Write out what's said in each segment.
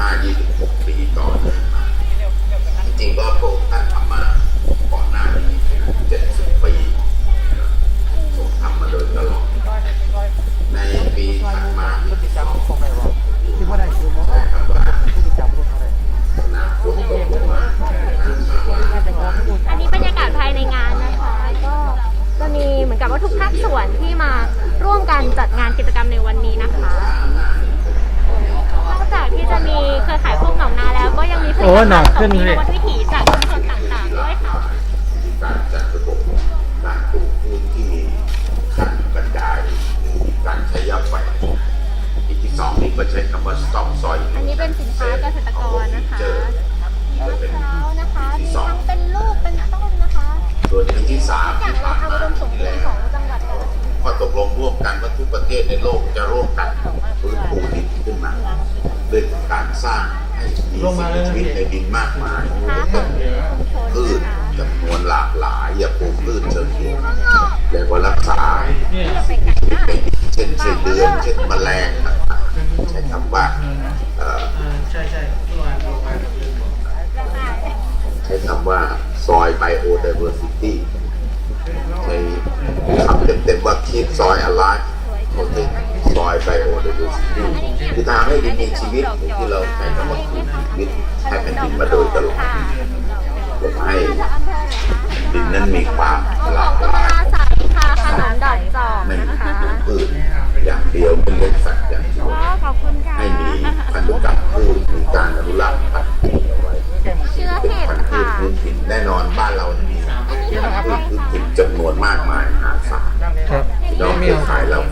25-26 ปีต่อเนื่องมาจริงๆก็พระองค์ท่านทำมาก่อนหน้านี้70 ปีทรงทำมาโดยตลอด ในปีถัดมาที่สองคิดว่าได้คือว่าใช้คำว่าที่จำรุ่นเท่าไรอันนี้บรรยากาศภายในงานนะคะ ก็จะมีเหมือนกับว่าทุกภาคส่วนที่มาร่วมกันจัดงานกิจกรรมในวันนี้นะคะ จากที่จะมีเครือข่ายพวกหนองนาแล้ว ก็ยังมีผลิตโอ้ภัณฑ์หนักขึ้นของเลยวัดวิถีจากชุมชนต่างๆด้วยค่ะการจัดระบบการปลูกพื้นที่ขั้นบันไดหรือการใช้ยาแฝงอีกที่สองนี่ก็ใช้คำว่า stop soil อันนี้เป็นสินค้าเกษตรกรนะคะเจอมะก็เป็นพร้าวนะคะที่มีสองทั้งเป็นลูกเป็นต้นนะคะส่วนอันที่สามทุกอย่างที่เราผ่านทำอุมาดมสมบูรแล้ณ์ขวองจังหวัดกาฬสินธุ์ ข้อตกลงร่วมกันว่าทุกประเทศในโลกจะร่วมกันฟื้นฟูดินขึ้นมา ด้วยการสร้างให้มีลงมาสิ่งเลยนะมีชีวิตพี่ในดินมากมายค้าของชุมชนพืชนะคะจำนวนหลากหลายอย่าปลูกพืชเชิงเดียวแล้วก็รักษาเนี่ยเช่นเช่นเดือนเช่นแมลงต่างๆใช้คำว่าเอ่ออ่าใช่ใช่เมื่อวานเรามากับเรื่องบอกใช้คำว่าซอย biodiversity ใช้คำเต็มๆว่า keep soil alive เขาเรียกซอย biodiversity คือทำให้ดินมีชีวิตหรือที่เราใช้คำว่าคืนชีวิตให้แผ่นดินมาโดยตลอดค่ะผมให้ดินนั้นมีความหลากหลายสายค่ะขนมดอกจอกไม่นะมีพืชอย่างเดียวไม่เลี้ยงสัตว์อย่างเดียวให้มีพันธุกรรม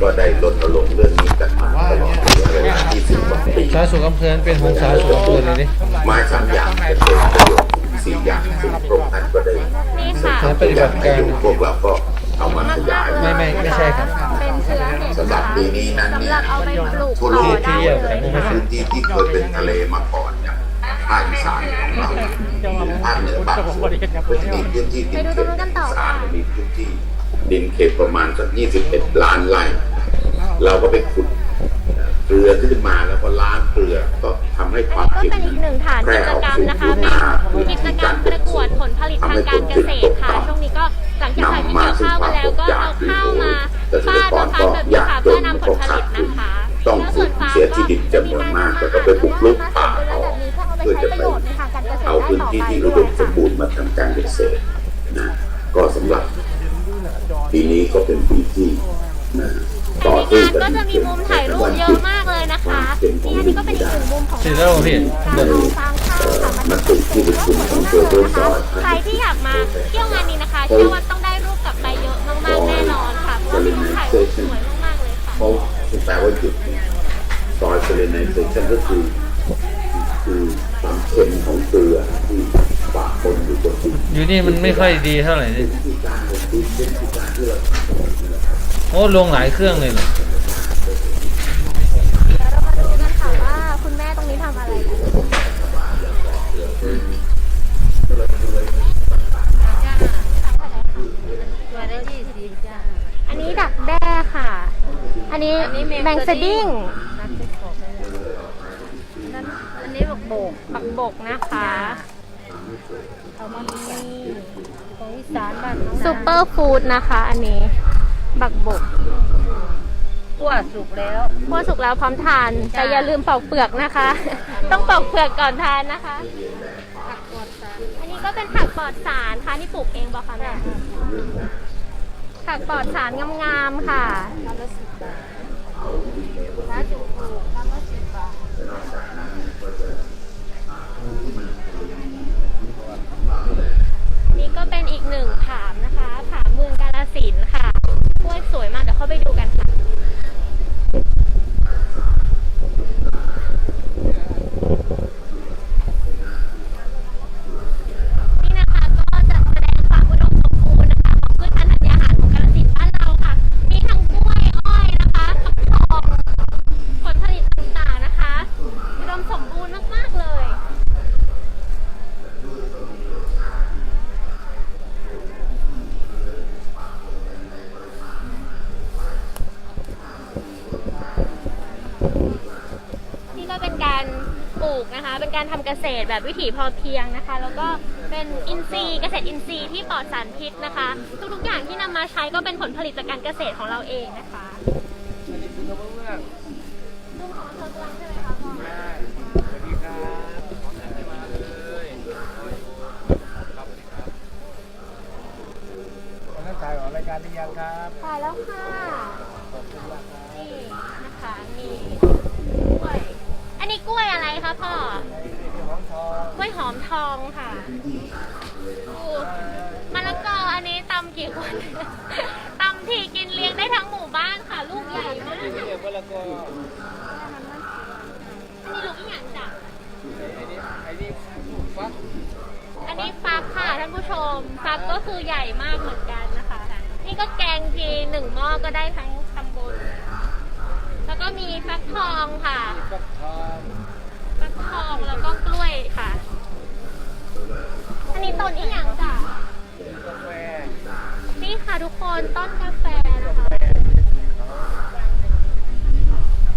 ก็ได้รณรงค์เรื่องนี้กันมาตลอดระยะเวลา20กว่าปีสาธารณสุขอำเภอเป็นของสาธารณสุขอำเภอเลยนี่ไม้สามอย่างจะเป็นประโยชน์ถึงสี่อย่างซึ่งพระองค์ท่านก็ได้นี่ค่ะการปฏิบัติการให้ดูพวกเราก็เอามาขยายไม่ไม่ไม่ใช่ครับเป็นเชื้อเห็ดสำหรับปีนี้นั้นสำเนี่หยรับเอาไปปลูกทั่วต่โลอกได้เลยค่ะพื้นที่ที่เคยเป็นทะเลมาก่อนอย่างภาคอีสานของเราภาคเหนือบางส่วนก็จะมีพื้นที่ดินเขตอีสานมีพื้นที่ดินเขตประมาณสัก21 ล้านไร่ เราก็ไปขุดเกลือขึ้นมาแล้วก็ล้างเกลือก็ทำให้คอัวานมนี้ก็เค็มเป็นอีกหนึ่งฐานแพร่กิจออกกรรมสู่นะคะพื้นเป็นานกิจกรรมประกวดผลผลิตทางการเกษตรค่ะ ช่วงนี้ก็หลังจากขายที่เกี่ยวข้าวกันแล้วก็เอาข้าวมาฟาดนะคะแบบนี้ค่ะเพื่อนำผลผลิตนะคะต้องแล้วสูส่วนญฟาร์มเสียที่ดินจำนวนมากแล้วก็ไปบุกรุกป่าเขาเพื่อจะไปเอาพื้นที่ที่อุดม นึ่งมุมของเสร็จแล้วเหรอพี่การลงฟางข้าวค่ะมันเป็นที่ประชุมของเจอเบอร์ซอยใครที่อยากมาเที่ยวงานนี้นะคะเชื่อว่าต้องได้รูปกลับไปเยอะมากๆแน่นอนค่ะเพราะว่ามุมถ่ายรูปสวยมากๆเลยค่ะ เขาแปลว่าหยุดซอยเซเลนไนเซชันก็คือคือความเค็มของเกลือที่ปะปนอยู่บนดินอยู่นี่มันไม่ค่อยดีเท่าไหร่นี่วิธีการของดินเป็นวิธีการที่เราโอ้ลงหลายเครื่องเลยเหรอ มงสดิ้งอันนี้บอกโบกบักบกนะคะเอามานี่ของอีสานบ้านน้องซูเปอร์ฟู้ดนะคะ อันนี้ บักบกกั้วสุกแล้วพวกสุกแล้วพร้อมทาน แต่อย่าลืมปอกเปลือกนะคะ ต้องปอกเปลือกก่อนทานนะคะ ผักกอดสาร อันนี้ก็เป็นผักปลอดสารค่ะนี่ปลูกเองบอกค่ะแม่ผักปลอดสารงามๆค่ะคำละสิบบาท ร้านจุกปลูกคำละสิบบาทนี่ก็เป็นอีกหนึ่งผามนะคะ ผามเมืองกาลสินค่ะกล้วยสวยมากเดี๋ยวเข้าไปดูกันค่ะ ปลูกนะคะ เป็นการทำเกษตรแบบวิถีพอเพียงนะคะ แล้วก็เป็นอินทรีย์เกษตรอินทรีย์ที่ปลอดสารพิษนะคะ ทุกๆอย่างที่นำมาใช้ก็เป็นผลผลิตจากการเกษตรของเราเองนะคะลุงของอำเภอเมืองใช่ไหมคะพ่อใช่สวัสดีครับขออะไรมาเลยครับผมตอนักถ่ายออกรายการหรือยังครับถ่ายแล้วค่ะ นนี้กล้วยอะไรคะพ่อกล้วยหอมทองค่ะดูมะละกออันนี้ตำกี่คนตำทีกินเลี้ยงได้ทั้งหมู่บ้านค่ะ ลูกใหญ่มากอันนี้ลูกอีหยังจ้ะอันนี้ฟักค่ะท่านผู้ชมฟักก็คือใหญ่มากเหมือนกันนะคะ นี่ก็แกงทีหนึ่งหม้อก็ได้ทั้งตำบลแล้ว ก็มีฟักทองค่ะฟักทองแล้วก็กล้วยค่ะ อันนี้ต้นอีหยังจ้ะนี่ค่ะทุกคนต้นกาแฟนะคะ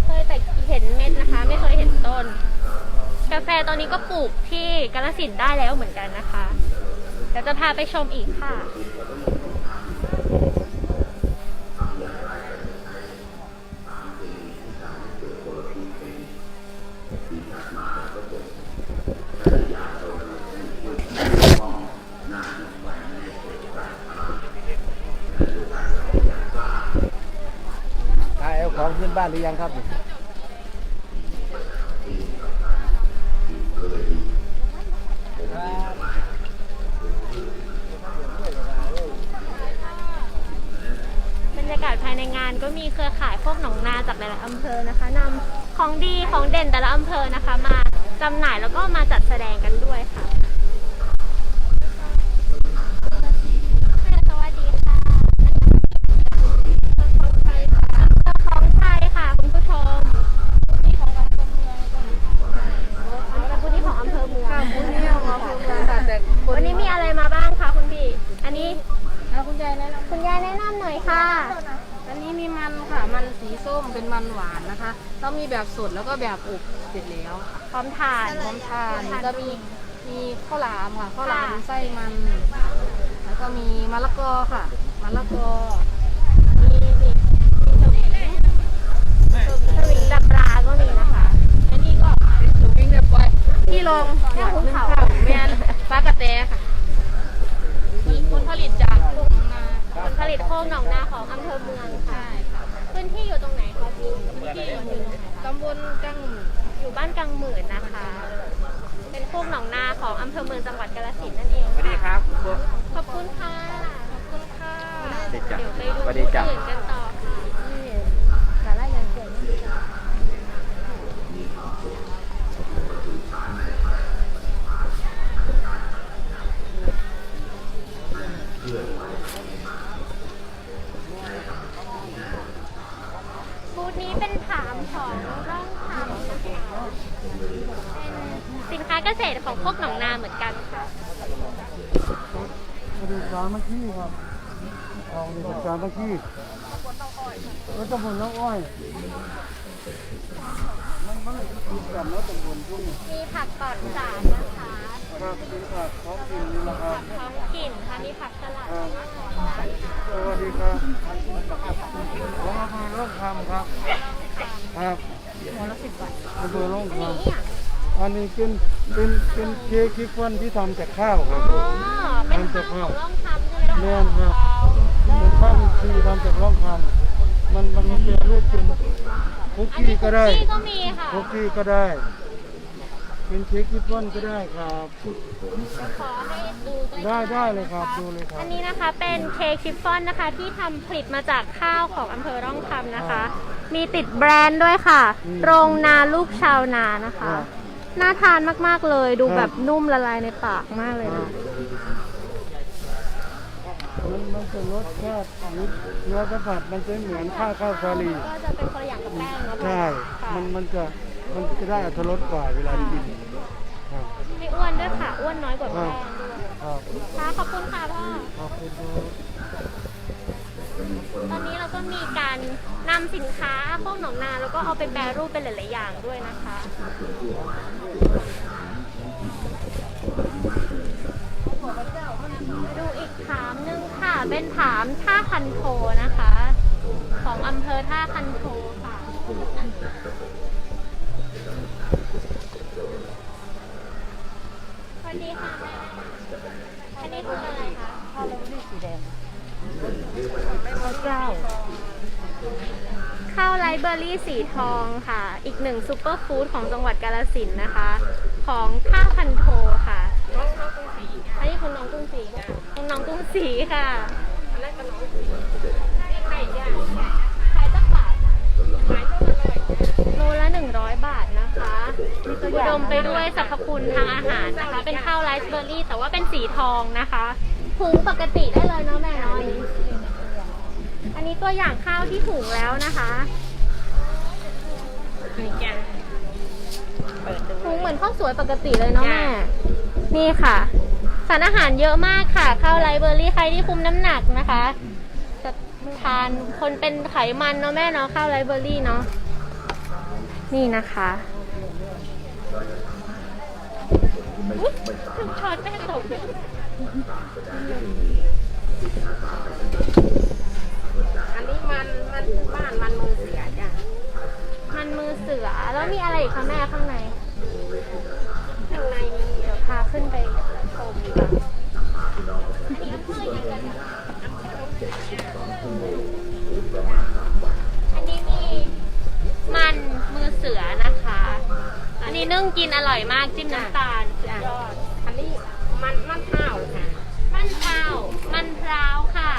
เคยแต่เห็นเม็ดนะคะ ไม่เคยเห็นต้น กาแฟตอนนี้ก็ปลูกที่กาฬสินธุ์ได้แล้วเหมือนกันนะคะเดี๋ยวจะพาไปชมอีกค่ะ ของขึ้นบ้านหรือยังครับบรรยากาศภายในงานก็มีเครือข่ายพวกหนองนาจากหลายๆอำเภอนะคะนำของดีของเด่นแต่ละอำเภอนะคะ มาจำหน่ายแล้วก็มาจัดแสดงกันด้วยค่ะ ก็แบบอบเสร็จแล้วพร้อมทานพร้อมทานพร้อมทานจะมีมีข้าวหลามค่ะข้าวหลามค่ะไส้มัน แล้วก็มีมะละกอค่ะมะละกอมีมีมีสวิงสวิงจับปลาก็มีนะคะอันนี้ก็เป็นสวิงแบบปล่อยที่ลงแม่ภูเขาแมนปลากระแตค่ะมีผลผลิตจากลูกของนาผลผลิตโคกหนองนาของอำเภอเมืองค่ะใช่ค่ะ พื้นที่อยู่ตรงไหนคะพี่พื้นที่อยู่ตรงไหนคะตำบลกังหมูอยู่บ้านกังหมื่นนะคะ เป็นโคกหนองนาของอำเภอเมืองจังหวัดกาฬสินธุ์นั่นเองสวัสดีครับ ขอบคุณค่ะ ขอบคุณค่ะเดี๋ยวไปดูผู้อื่นกันต่อ มาดูสามัคคีครับเอาดูสามัคคีรถตำบลน้องอ้อย มันมันติดกันแล้วตำบลทุ่งมีผักปลอดสารนะคะครับเป็นผักของกินนี่แหละครับท้องถิ่นค่ะมีผักสลัดครับสวัสดีครับผมอำเภอร่องคำครับ ครับอำเภอร่องคำอันนี้เป็นเป็นเป็นเค้กคิฟฟ่อนที่ทำจากข้าวครับอ๋อเป็นข้าว แม่นครับเป็นข้าวทีทำจากร่องคำมันมันเป็นรูปเป็นคุกอันนี้กี้คุก็กได้กี้ก็มีค่ะคุกกี้ก็ได้ เป็นเค้กคิฟฟ่อนก็ได้ครับ ขอให้ดูใกล้ๆได้ได้เลยครับดูเลยครับ อันนี้นะคะเป็นเค้กชิฟฟ่อนนะคะ ที่ทำผลิตมาจากข้าวของอำเภอร่องคำนะคะ มีติดแบรนด์ด้วยค่ะ อืมโรงนาลูกชาวนานะคะ ครับน่าทานมากๆเลย ดูครับ แบบนุ่มละลายในปากมากเลยนะ มันมันจะรสชาตินิดเนื้อสัมผัสมันจะเหมือนข้าวข้าวสาลีก็จะเป็นคนละอย่างกับแป้งเนาะใช่ค่ะมันมันจะมันจะได้อรรถรสกว่าเวลากินครับไม่อ้วนด้วยค่ะอ้วนน้อยกว่าแป้งด้วยครับค่ะขอบคุณค่ะพ่อขอบคุณครับตอนนี้เราก็มีการนำสินค้าพวกหนองนาแล้วก็เอาไปแปรรูปเป็นหลาย ๆ อย่างด้วยนะคะ ดูอีกถามหนึงค่ะ เป็นถามท่าคันโทนะคะ ของอำเภอท่าคันโทค่ะ สวัสดีค่ะแม่อันนี้คืออะไรคะข้าวแล้วนี่สีแดงข้าวเจ้า ข้าวไรเบอร์รี่สีทองค่ะ อีกหนึ่งซูเปอร์ฟู้ดของจังหวัดกาฬสินนะคะ ของท่าคันโทค่ะ นนี้คุณน้องกุ้งสีคุณน้องกุ้งสีค่ะขายจักบาทโลละหนึ่งร้อยบาทนะคะอุดมไปด้วยสรรพคุณทางอาหารนะคะ เป็นข้าวไรซ์เบอร์รี่ แต่ว่าเป็นสีทองนะคะหุงปกติได้เลยเนาะแม่นาะอันนี้อันนี้ตัวอย่างข้าวที่หุงแล้วนะคะหุงเหมือนข้าวสวยปกติเลยเนาะแม่ นี่ค่ะารอาหารเยอะมากค่ะ ข้าวไรซ์เบอร์รี่ใครที่คุมน้ำหนักนะคะจะทานคนเป็นไขมันเนาะแม่เนาะข้าวไรซ์เบอร์รี่เนาะนี่นะคะอุ๊ยถึงช้อนแม่ตกอันนี้มันมันบ้านมันมือเสียจ้ะมันมือเสือแล้วมีอะไรอีกคะแม่ข้างใน ข้างในมีเดี๋ยวพาขึ้นไปชมดีกว่า อันนี้อำเภอยังกันอันนี้มีมันมือเสือนะคะ อันนี้นึ่งกินอร่อยมากจิ้มน้ำตาลสุดจ้ะยอดอันนี้มันมันข้าวค่ะ มันพร้าว มันพร้าวค่ะ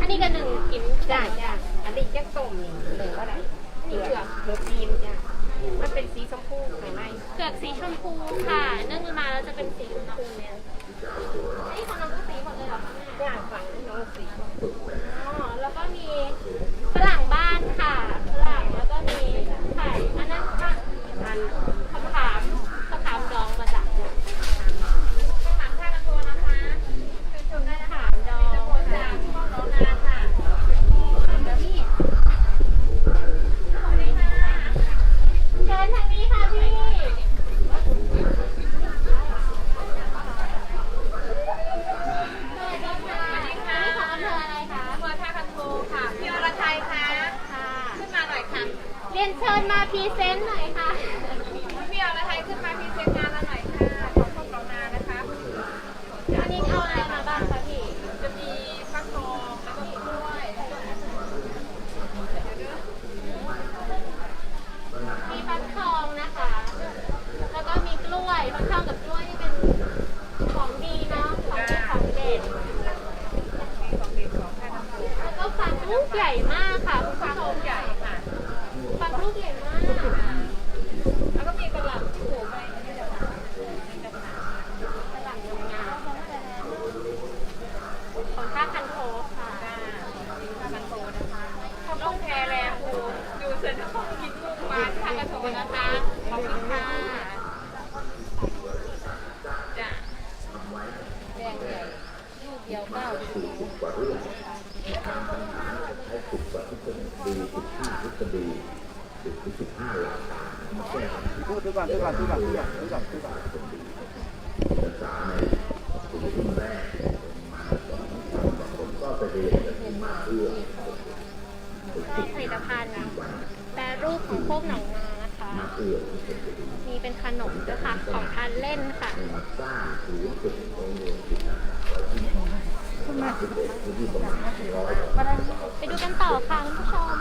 อันนี้ก็หนึ่งกินจ้ะจ้ะอันนี้แยกต้มนี่หรือว่าอะไรนี่เผือกเผือกจีนจ้ะมันเป็นสีชมพูข้างในเผือกสีชมพูค่ะ นึ่งมาแล้วจะเป็นสีชมพูเนี่ย ありがとうございます。 เรียนเชิญมาพรีเซนต์หน่อยค่ะพี่อรชัยขึ้นมาพรีเซนต์งานแล้วนะของพวกเรานานะคะ อันนี้เอาอะไรมาบ้างคะพี่ จะมีฟักทองแล้วก็มีกล้วย มีฟักทองนะคะ แล้วก็มีกล้วยฟักทองกับกล้วยนี่เป็นของดีเนาะ ของดีของเด็ด มีของดีของท่าคันโทค่ะ แล้วก็ฟักลูกใหญ่มากค่ะคุณผู้ชม ใหญ่ค่ะ ฟักลูกใหญ่มาก แล้วก็มีกระหล่ำที่ปลูกไว้นี่แหละค่ะ ฝรั่งงามของท่าคันโทค่ะ จ้าท่าคันโทนะคะน้องแพรแลภูดูเสร็จแล้วก็กินกุ้งมาท่าคันโทนะคะ ขอบคุณค่ะจ้า แดงใหญ่ลูกเดียวเก้าดี ถูกกว่าเรื่องทางปัญหาใช้ถูกกว่าทุกคนดีสิบห้าทฤษฎีสิบสิบห้าหลักการแก้ปัญหา พูดดูก่อนดูก่อนดูก่อนดูก่อนดูก่อนดูก่อน ศึกษาในกลุ่มรุ่นแรกมาสองสามแต่ผมก็ไปเรียนกันมาเพื่อ เป็นผลิตภัณฑ์แปรรูปของโคกหนองนานะคะ มาเพื่อที่จะ มีเป็นขนมด้วยค่ะ ของทานเล่นค่ะ มาสร้างศูนย์ฝึกโรงเรียนจิตอาสาไว้ที่สิบเอ็ดพื้นที่ประมาณร้อย ไปดูกันต่อค่ะคุณผู้ชม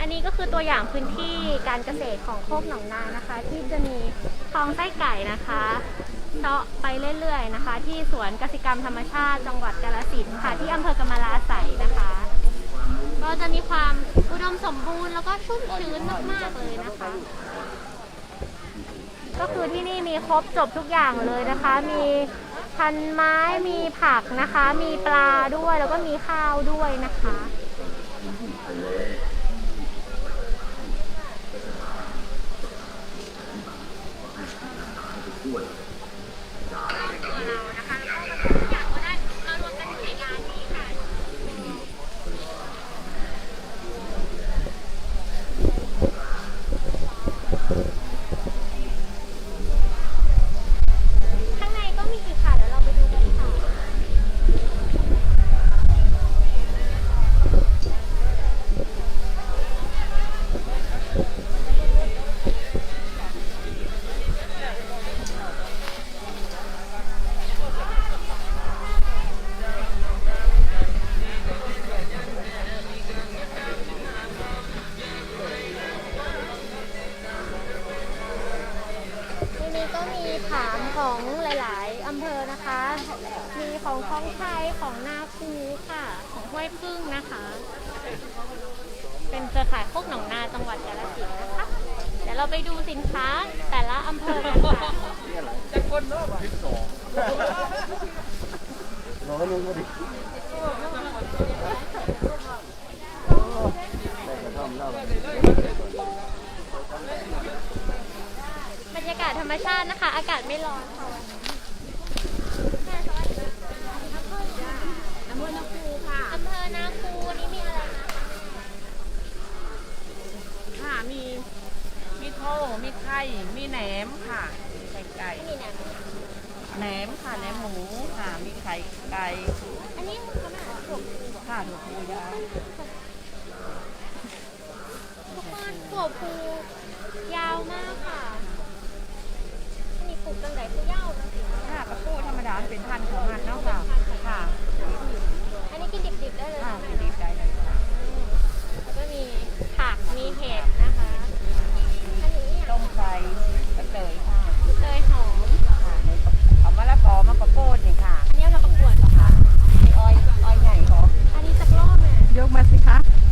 อันนี้ก็คือตัวอย่างพื้นที่การเก ษของโคกหนองนานะคะ ที่จะมีคลองไส้ไก่นะคะเจาะไปเรื่อยๆนะคะ ที่สวนกสิกรรมธรรมชาติจังหวัดกาฬสินธุ์ค่ะที่อำเภอกำมะลาไสยนะคะ ก็จะมีความอุดมสมบูรณ์แล้วก็ชุ่มชื้นมากๆเลยนะคะ ก็คือที่นี่มีครบจบทุกอย่างเลยนะคะ มีพันไม้มีผักนะคะ มีปลาด้วยแล้วก็มีข้าวด้วยนะคะ ไปดูสินค้าแต่ละอำเภอกันค่ะ ร้อยหนึงก็ดีได้กระท่อมเหล้าบรรยากาศธรรมชาตินะคะ อากาศไม่ร้อนค่ะวันนี้อำเภอนาคูค่ะอำเภอนาคูวันนี้มีอะไรนะคะ ค่ะ มี มีโทมีไข่ มีแหนมค่ะไข่ไก่ไม่มีแหนมแหนมค่ะ แหนมหมูค่ะ มีไข่ไก่ อันนี้มันเขาไม่เอาถั่วพูเหรอค่ะถั่วพูยาวทุกคนถั่วพูยาวมากค่ะ อันนี้ปลูกตั้งแต่ผู้ยาวนะสิค่ะกระปูธรรมดาเป็นพันธุ์ของมันเนาะค่ะ ค่ะ อันนี้กินดิบๆได้เลยค่ะใช่ไหมเป็นดีใจเลยค่ะ แล้วก็มีผัก มีเห็ดนะคะ อันนี้ ต้มไก่กระเตยค่ะ เตยหอม ค่ะในกระเอา มะละกอมะกระโปดนี่ค่ะ อันนี้เราประกวดเหรอคะมีอ้อยอ้อยใหญ่ของอันนี้สักรอบแม่ยกมาสิคะอ